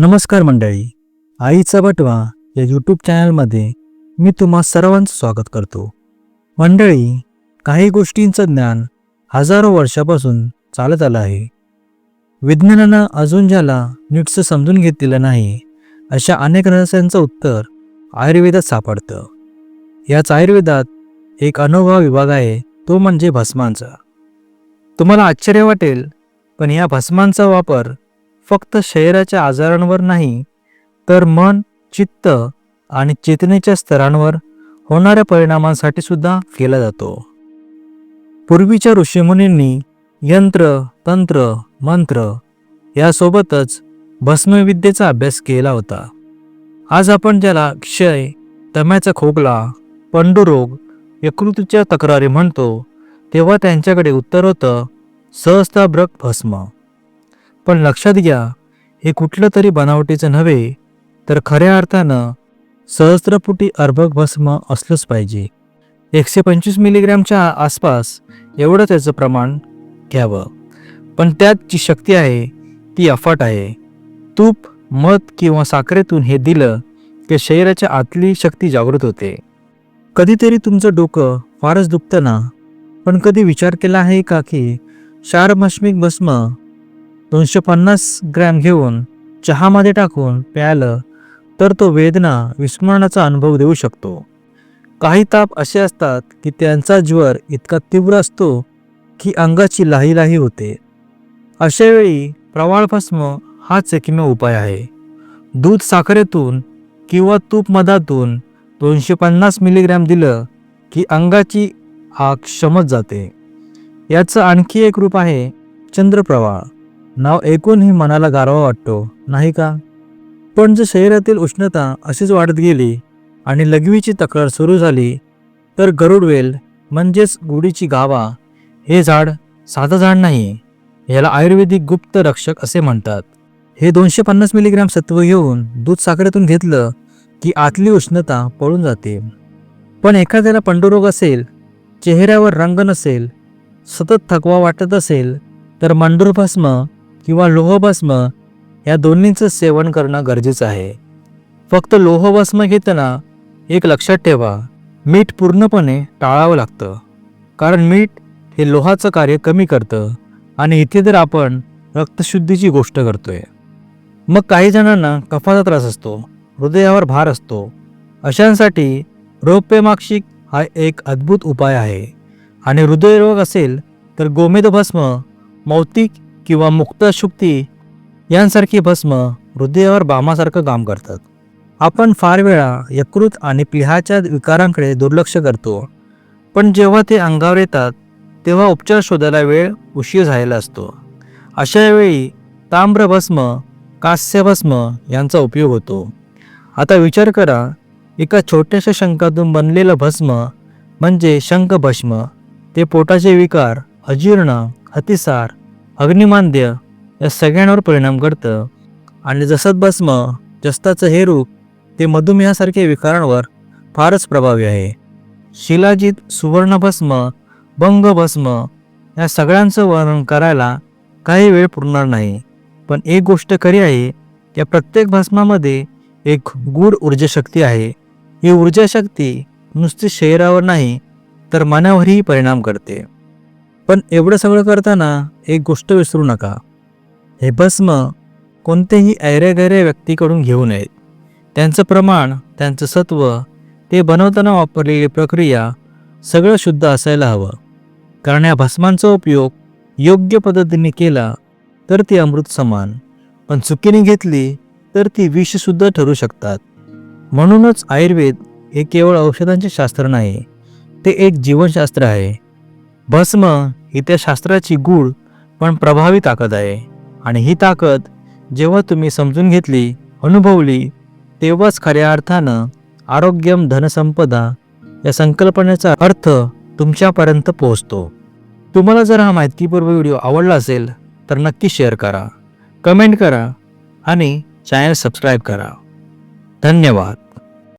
नमस्कार मंडळी. आईचा बटवा या यूट्यूब चॅनलमध्ये मी तुम्हा सर्वांचं स्वागत करतो. मंडळी काही गोष्टींचं ज्ञान हजारो वर्षापासून चालत आलं आहे. विज्ञानानं अजून ज्याला नीटचं समजून घेतलेलं नाही अशा अनेक रहस्यांचं उत्तर आयुर्वेदात सापडतं. याच आयुर्वेदात एक अनोखा विभाग आहे तो म्हणजे भस्मांचा. तुम्हाला आश्चर्य वाटेल पण या भस्मांचा वापर फक्त शरीराच्या आजारांवर नाही तर मन चित्त आणि चेतनेच्या स्तरांवर होणाऱ्या परिणामांसाठी सुद्धा केला जातो. पूर्वीच्या ऋषीमुनींनी यंत्र तंत्र मंत्र यासोबतच भस्मविद्येचा अभ्यास केला होता. आज आपण ज्याला क्षय तम्याचा खोकला पंडुरोग यकृतीच्या तक्रारी म्हणतो तेव्हा त्यांच्याकडे उत्तर होतं सहस्ताब्रक भस्म. पण लक्षात घ्या हे कुठलं तरी बनावटीचं नव्हे तर खऱ्या अर्थानं सहस्त्रपुटी अर्भक भस्म असलंच पाहिजे. एकशे पंचवीस मिलीग्रॅमच्या आसपास एवढं त्याचं प्रमाण घ्यावं. पण त्यात जी शक्ती आहे ती अफाट आहे. तूप मध किंवा साखरेतून हे दिलं की शरीराच्या आतली शक्ती जागृत होते. कधीतरी तुमचं डोकं फारच दुखतं ना? पण कधी विचार केला आहे का की क्षारभस्मिक भस्म दोनशे पन्नास ग्रॅम घेऊन चहामध्ये टाकून प्यायलं तर तो वेदना विस्मरणाचा अनुभव देऊ शकतो. काही ताप असे असतात की त्यांचा ज्वर इतका तीव्र असतो की अंगाची लाही लाही होते. अशावेळी प्रवाळ भस्म हाच एकमेव उपाय आहे. दूध साखरेतून किंवा तूप मधातून दोनशे पन्नास मिलीग्रॅम दिलं की अंगाची आग शमत जाते. याचं आणखी एक रूप आहे चंद्रप्रवाळ. नाव ऐकूनही मनाला गारवा वाटतो नाही का? पण जर शरीरातील उष्णता अशीच वाढत गेली आणि लघवीची तक्रार सुरू झाली तर गरुडवेल म्हणजेच गुढीची गावा हे झाड साधं झाड नाही याला आयुर्वेदिक गुप्त रक्षक असे म्हणतात. हे दोनशे पन्नास मिलीग्रॅम सत्व घेऊन दूध साखरेतून घेतलं की आतली उष्णता पळून जाते. पण एखाद्याला पंडुरोग असेल चेहऱ्यावर रंग नसेल सतत थकवा वाटत असेल तर मंडूरभस्म किंवा लोहभस्म या दोन्हींचं सेवन करणं गरजेचं आहे. फक्त लोहभस्म घेताना एक लक्षात ठेवा मीठ पूर्णपणे टाळावं लागतं. कारण मीठ हे लोहाचं कार्य कमी करतं आणि इथे तर आपण रक्तशुद्धीची गोष्ट करतोय. मग काही जणांना कफाचा त्रास असतो हृदयावर भार असतो. अशांसाठी रौप्यमाक्षिक हा एक अद्भुत उपाय आहे. आणि हृदयरोग असेल तर गोमेदभस्म मौतिक किंवा मुक्त शुक्ती यांसारखी भस्म हृदयावर बामासारखं काम करतात. आपण फार वेळा यकृत आणि प्लिहाच्या विकारांकडे दुर्लक्ष करतो पण जेव्हा ते अंगावर येतात तेव्हा उपचार शोधायला वेळ उशीर झालेला असतो. अशावेळी ताम्रभस्म कास्यभस्म यांचा उपयोग होतो. आता विचार करा एका छोट्याशा शंकातून बनलेलं भस्म म्हणजे शंखभस्म ते पोटाचे विकार अजीर्ण अतिसार अग्निमांद्य या सगळ्यांवर परिणाम करतं आणि जसत भस्म जस्ताचं हे रूप ते मधुमेहासारख्या विकारांवर फारच प्रभावी आहे. शिलाजित सुवर्णभस्म भंगभस्म या सगळ्यांचं वर्णन करायला काही वेळ पुरणार नाही. पण एक गोष्ट खरी आहे या प्रत्येक भस्मामध्ये एक गूढ ऊर्जाशक्ती आहे. ही ऊर्जाशक्ती नुसती शरीरावर नाही तर मनावरही परिणाम करते. पण एवढं सगळं करताना एक गोष्ट विसरू नका. हे भस्म कोणतेही ऐऱ्यागैऱ्या व्यक्तीकडून घेऊ नयेत. त्यांचं प्रमाण त्यांचं सत्व ते बनवताना वापरलेली प्रक्रिया सगळं शुद्ध असायला हवं. कारण या भस्मांचा उपयोग योग्य पद्धतीने केला तर ती अमृत समान पण चुकीने घेतली तर ती विषसुद्धा ठरू शकतात. म्हणूनच आयुर्वेद हे केवळ औषधांचे शास्त्र नाही ते एक जीवनशास्त्र आहे. भस्म ही त्या शास्त्राची गूढ पण प्रभावी ताकद आहे. आणि ही ताकद जेव्हा तुम्ही समजून घेतली अनुभवली तेव्हाच खऱ्या अर्थानं आरोग्यम धनसंपदा या संकल्पनेचा अर्थ तुमच्यापर्यंत पोहोचतो. तुम्हाला जर हा माहितीपूर्व व्हिडिओ आवडला असेल तर नक्की शेअर करा कमेंट करा आणि चॅनल सबस्क्राईब करा. धन्यवाद.